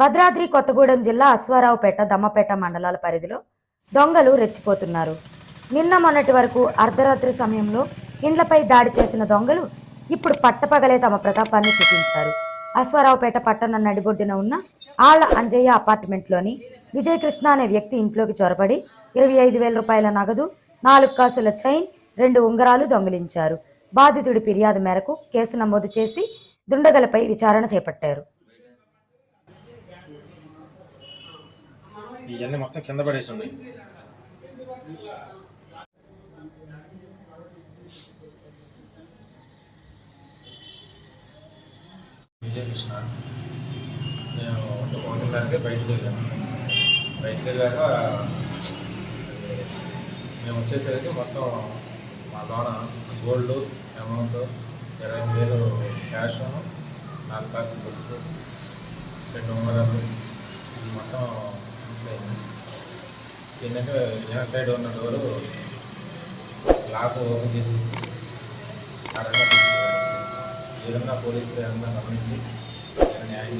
భద్రాద్రి కొత్తగూడెం జిల్లా అశ్వారావుపేట దమ్మపేట మండలాల పరిధిలో దొంగలు రెచ్చిపోతున్నారు. నిన్న మొన్నటి వరకు అర్ధరాత్రి సమయంలో ఇండ్లపై దాడి చేసిన దొంగలు ఇప్పుడు పట్టపగలే తమ ప్రతాపాన్ని చూపించారు. అశ్వారావుపేట పట్టణ నడిబొడ్డున ఉన్న ఆళ్ళ అంజయ్య అపార్ట్మెంట్లోని విజయకృష్ణ అనే వ్యక్తి ఇంట్లోకి చొరబడి ఇరవై ఐదు వేల రూపాయల నగదు నాలుగు కాసుల చైన్ రెండు ఉంగరాలు దొంగిలించారు. బాధితుడి ఫిర్యాదు మేరకు కేసు నమోదు చేసి దుండగలపై విచారణ చేపట్టారు. ఇవన్నీ మొత్తం కింద పడేసి ఉన్నాయి. విజయకృష్ణ నేను వంట వంటడానికి బయటకు వెళ్ళాను బయటకు వెళ్ళాక మేము వచ్చేసరికి మొత్తం మా లోన గోల్డ్ అమౌంట్ ఇరవై వేలు క్యాష్ నాకు కాసిన బుక్స్ రెండు ఉంగరాలు ఇది మొత్తం మిస్ అయింది ఏంటంటే వెనక సైడ్ ఉన్న డోరు లాక్ ఓపెన్ చేసేసి ఆ రకంగా ఏదన్నా పోలీసులు ఏమన్నా గమనించి న్యాయం